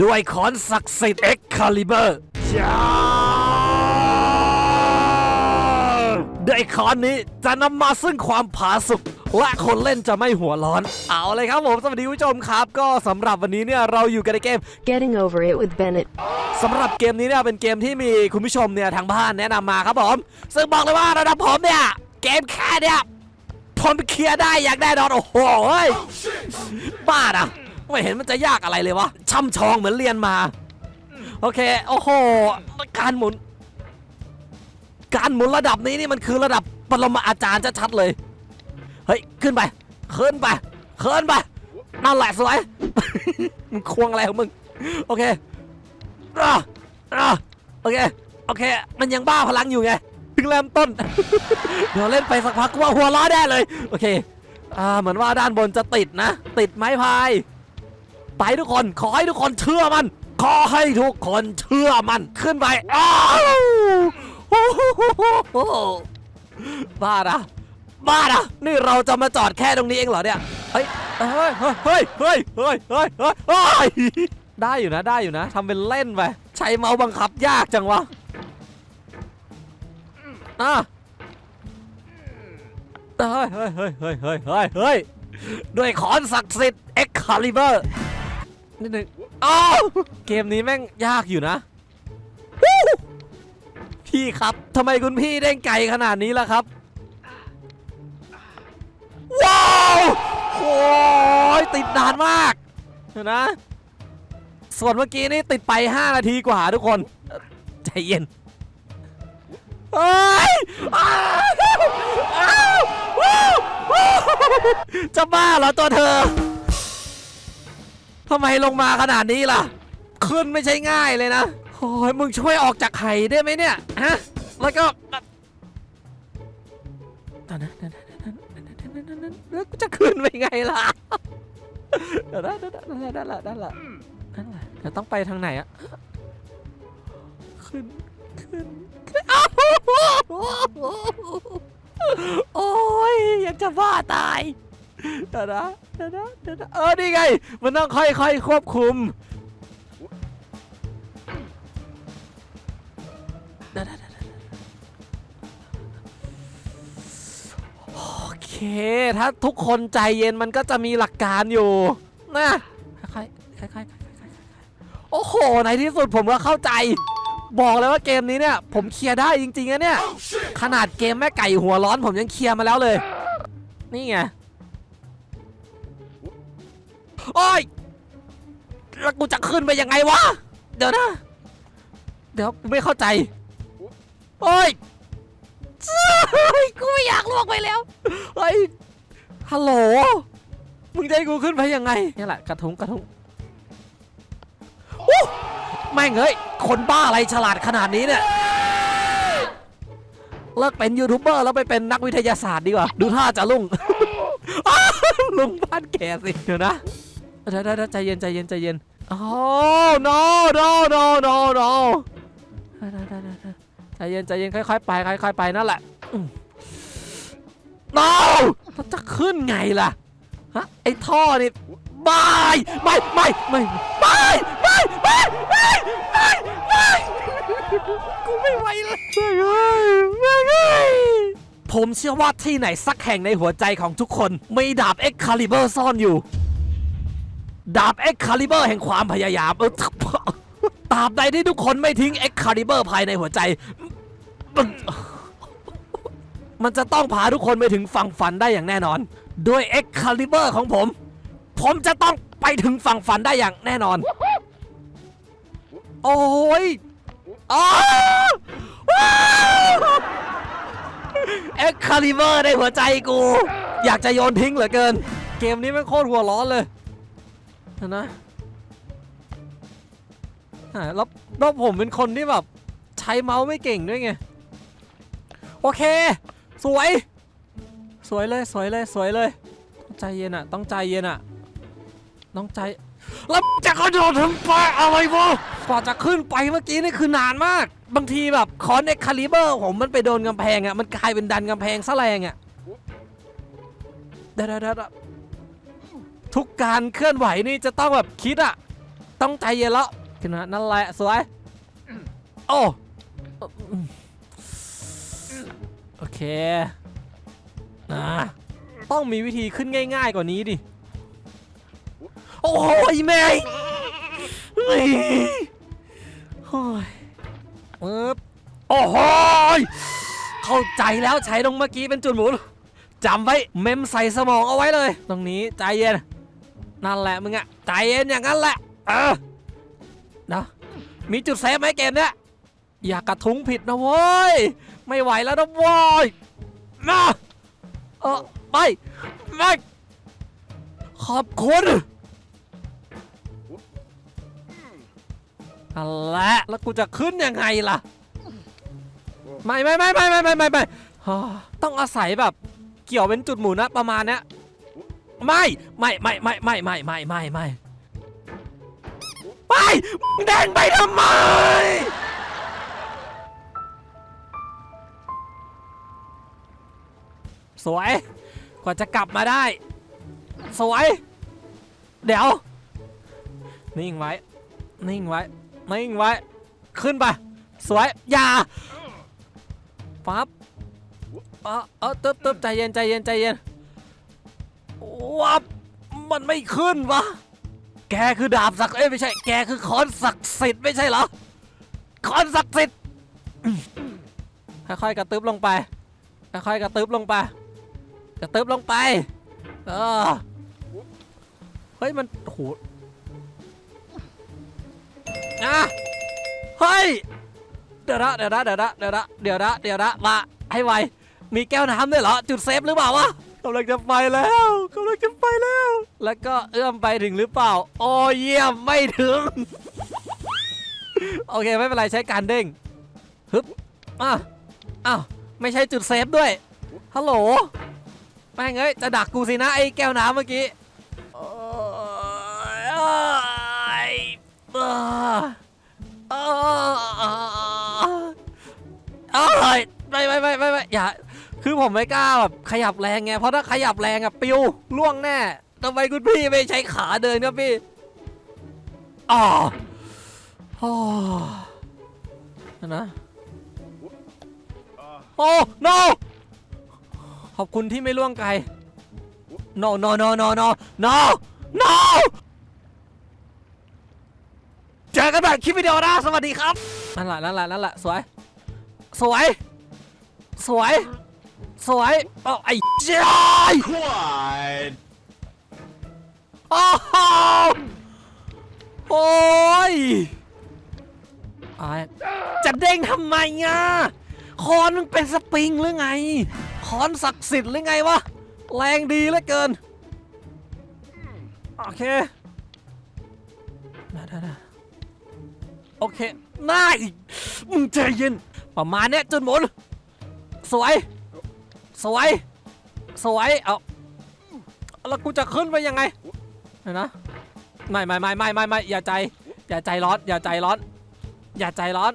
ด้วยขอนศักดิ์สิทธิ์เอ็กคาลิเบอร์ด้วยขอนนี้จะนำมาซึ่งความผาสุกและคนเล่นจะไม่หัวร้อน เอาเลยครับผม สวัสดีคุณผู้ชมครับ ก็สำหรับวันนี้เนี่ยเราอยู่กันในเกม Getting over it with Bennett. สำหรับเกมนี้เนี่ยเป็นเกมที่มีคุณผู้ชมเนี่ยทางบ้านแนะนำมาครับผม ซึ่งบอกเลยว่าระดับผมเนี่ย เกมแค่เนี่ยผมเคลียร์ได้อย่างแน่นอนโอ้โหเฮ้ยบ้าอะ ไม่เห็นมันจะยากอะไรเลยวะช่ำชองเหมือนเรียนมา โอเค โอ้โห การหมุน การหมุนระดับนี้นี่มันคือระดับปรมาอาจารย์ชัดๆเลย เฮ้ย ขึ้นไปขึ้นไปขึ้นไปนั่นแหละสวย มึงควงอะไรของมึง โอเคอะอะโอเค โอเค มันยังบ้าพลังอยู่ไงเพิ่งเริ่มต้น เดี๋ยวเล่นไปสักพักกูว่าหัวล้อได้เลย โอเค อ่า เหมือนว่าด้านบนจะติดนะ ติดไม้พาย ไปทุกคน ขอให้ทุกคนเชื่อมัน ขอให้ทุกคนเชื่อมันขึ้นไปอ้าวโอ้โหบ้านะบ้านะนี่เราจะมาจอดแค่ตรงนี้เองเหรอเนี่ยเฮ้ยเฮ้ยเฮ้ยเฮ้ยเฮ้ยเฮ้ยเฮ้ยได้อยู่นะได้อยู่นะทำเป็นเล่นไปใช้เมาส์บังคับยากจังวะอะเฮ้ยเฮ้ยเฮ้ยเฮ้ยเฮ้ยเฮ้ยเฮ้ยด้วยขอนศักดิ์สิทธิ์เอ็กคาลิเบอร์ นิดนึงอ้าวเกมนี้แม่งยากอยู่นะพี่ครับทำไมคุณพี่เด้งไกลขนาดนี้ล่ะครับ ว้าวโอ้ยติดนานมากเห็นนะ ส่วนเมื่อกี้นี่ติดไป 5 นาทีกว่าทุกคน ใจเย็นเฮ้ยจะบ้าเหรอตัวเธอ ทำไมลงมาขนาดนี้ล่ะ ขึ้นไม่ใช่ง่ายเลยนะโอ้ยมึงช่วยออกจากไข่ได้ไหมเนี่ยฮะแล้วก็ตอนนั้นแล้วจะขึ้นไปไงล่ะเดี๋ยวนะเดี๋ยวนะนั่นแหละนั่นแหละนั่นแหละนั่นละเดี๋ยวต้องไปทางไหนอะขึ้นขึ้นขึ้นโอ้ยยังจะบ้าตาย เดี๋ยวนะเดี๋ยวนะเดี๋ยวนะเออนี่ไง มันต้องค่อยๆควบคุมเดี๋ยวนะเดี๋ยวนะโอเค ถ้าทุกคนใจเย็นมันก็จะมีหลักการอยู่นะค่อยๆค่อยๆค่อยๆค่อยๆโอ้โหในที่สุดผมก็เข้าใจ บอกเลยว่าเกมนี้เนี่ย ผมเคลียร์ได้จริงๆนะเนี่ย ขนาดเกมแม่ไก่หัวร้อนผมยังเคลียร์มาแล้วเลย นี่ไง โอ้ยแล้วกูจะขึ้นไปยังไงวะ เดี๋ยวนะ เดี๋ยวกูไม่เข้าใจ โอ้ยเฮ้ยกูไม่อยากลวกไปแล้วเฮ้ยฮัลโหล มึงจะให้กูขึ้นไปยังไงนี่แหละกระทุ้งกระทุ้งอู้แม่งเอ้ย คนบ้าอะไรฉลาดขนาดนี้เนี่ย เลิกเป็นยูทูบเบอร์แล้วไปเป็นนักวิทยาศาสตร์ดีกว่า ดูท่าจะลุ่งอ้าวลุงบ้านแกสิ เดี๋ยวนะ เดี๋ยวเดี๋ยวใจเย็นใจเย็นใจเย็นโอ้ no no no no no ใจเย็นใจเย็นค่อยๆไปค่อยๆไปนั่นแหละ no แล้วจะขึ้นไงล่ะฮะไอ้ท่อนี่ไม่ไม่ไม่ไม่ไม่ไม่ไม่ไม่ไม่ไม่กูไม่ไหวแล้วไม่ไหวผมเชื่อว่าที่ไหนสักแห่งในหัวใจของทุกคนมีดาบเอ็กคาลิเบอร์ซ่อนอยู่ ดาบเอ็กคาลิเบอร์แห่งความพยายามเออตราบใดที่ทุกคนไม่ทิ้งเอ็กคาลิเบอร์ภายในหัวใจ มันจะต้องพาทุกคนไปถึงฝั่งฝันได้อย่างแน่นอน ด้วยเอ็กคาลิเบอร์ของผม ผมจะต้องไปถึงฝั่งฝันได้อย่างแน่นอน โอ้ยเอ็กคาลิเบอร์ในหัวใจกู อยากจะโยนทิ้งเหลือเกิน เกมนี้ม่งโคตรหัวร้อนเลย เห็นะอ่าแล้วแล้วผมเป็นคนที่แบบใช้เมาส์ไม่เก่งด้วยไง โอเค สวย สวยเลยสวยเลยสวยเลย ต้องใจเย็นอะต้องใจเย็นอะต้องใจ แล้วจะกระโดดทำไปอะไรวะกว่าจะขึ้นไปเมื่อกี้นี่คือนานมาก บางทีแบบคอนเอ็กคาลิเบอร์ผมมันไปโดนกำแพงอะมันกลายเป็นดันกำแพงซะแรงอะเดี๋ยวเดี๋ยวเดี๋ยว ทุกการเคลื่อนไหวนี่จะต้องแบบคิดอะต้องใจเย็นแล้วขึ้นมานั่นแหละสวยโอ้โอเคนะต้องมีวิธีขึ้นง่าย ๆ กว่านี้ดิ โอ้ยแม่โอ้ยปึ๊บโอ้โหเข้าใจแล้วใช้ตรงเมื่อกี้เป็นจุดหมุนจำไว้เมมใส่สมองเอาไว้เลย ตรงนี้ใจเย็น นั่นแหละมึงอะใจเย็นอย่างนั้นแหละ เออนะมีจุดเซฟไหมเกมเนี้ยอย่ากระทุ้งผิดนะเว้ย ไม่ไหวแล้วนะเว้ยนะเออไปไม่ขอบคุณนั่นแหละแล้วกูจะขึ้นยังไงล่ะ ไม่ไม่ไม่ไม่ไม่ไม่ไม่ไม่ต้องอาศัยแบบ เกี่ยวเป็นจุดหมุนนะประมาณเนี้ย ไม่ไม่ไม่ไม่ไม่ไม่ไม่ไม่ไม่ไปมึงแดงไปทำไมสวยกว่าจะกลับมาได้ สวย เดี๋ยว นิ่งไว้ นิ่งไว้ นิ่งไว้ ขึ้นไป สวย อย่าปั๊บเออเออตึ๊บตึ๊บใจเย็นใจเย็นใจเย็น วับมันไม่ขึ้นวะ แกคือดาบศักดิ์เอ้ยไม่ใช่ แกคือคอนศักดิ์สิทธิ์ไม่ใช่เหรอ คอนศักดิ์สิทธิ์ ค่อยๆกระตึบลงไป ค่อยๆกระตึบลงไป กระตึบลงไป เออ เฮ้ยมันโหอะเฮ้ย เดี๋ยวนะเดี๋ยวนะเดี๋ยวนะเดี๋ยวนะเดี๋ยวนะเดี๋ยวนะมาให้ไว มีแก้วน้ำด้วยเหรอ จุดเซฟหรือเปล่าวะ กำลังจะไปแล้วกำลังจะไปแล้ว แล้วก็เอื้อมไปถึงหรือเปล่า โอ้เยี่ยมไม่ถึง โอเคไม่เป็นไรใช้การเด้งฮึบอะอ้าวไม่ใช่จุดเซฟด้วยฮัลโหลแม่งเอ้ยจะดักกูสินะไอ้แก้วน้ำเมื่อกี้โอ้ยเอ้ยเอ้ยเอ้ยเอ้ยไม่ไม่ไม่ไม่ไม่อย่า คือผมไม่กล้าแบบขยับแรงไง เพราะถ้าขยับแรงอะปิวล่วงแน่ทำไมคุณพี่ไม่ใช้ขาเดินครับพี่อ๋อโอ้นะโอ้ no ขอบคุณที่ไม่ล่วงไกล no no no no no no no เจอกันแบบคลิปวิดีโอนะสวัสดีครับ นั่นแหละนั่นแหละนั่นแหละสวย สวย สวย สวยเอาไอ้เจ้ย Quad. โอ้โหโอ้ยอะไรจะเด้งทำไมอะคอนมันเป็นสปริงหรือไง คอนศักดิ์สิทธิ์หรือไงวะ แรงดีเหลือเกิน โอเคได้ได้ได้โอเคน่าอีก มึงใจเย็น ประมาณเนี้ยจนหมุนสวย สวย สวย เอาแล้วกูจะขึ้นไปยังไงเดี๋ยวนะ ไม่ไม่ไม่ไม่ไม่ไม่อย่าใจ อย่าใจร้อน อย่าใจร้อน อย่าใจร้อน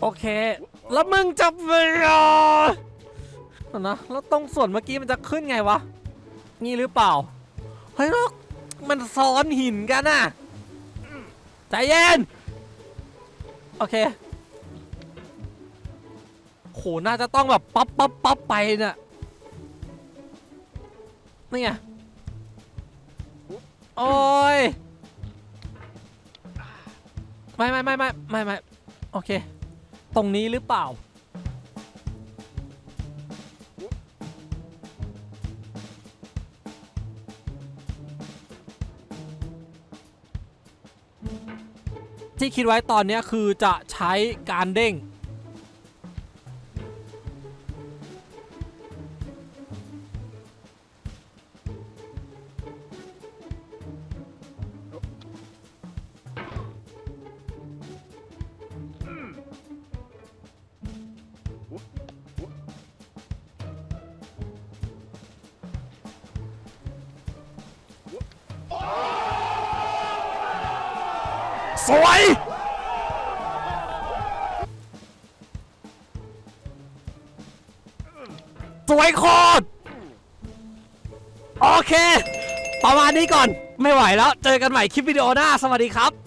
โอเค แล้วมึงจะไปอะเดี๋ยวนะ แล้วตรงส่วนเมื่อกี้มันจะขึ้นไงวะ นี่หรือเปล่า เฮ้ยล้วมันซ้อนหินกันน่ะ ใจเย็น โอเค หน่าจะต้องแบบปั๊บปั๊บปั๊บไปเนี่ยนี่ไงโอ้ยไม่ไม่ไม่ไม่ไม่ไม่โอเค ตรงนี้หรือเปล่า ที่คิดไว้ตอนนี้คือจะใช้การเด้ง สวยสวยโคตรโอเค ประมาณนี้ก่อนไม่ไหวแล้ว เจอกันใหม่คลิปวิดีโอหน้า สวัสดีครับ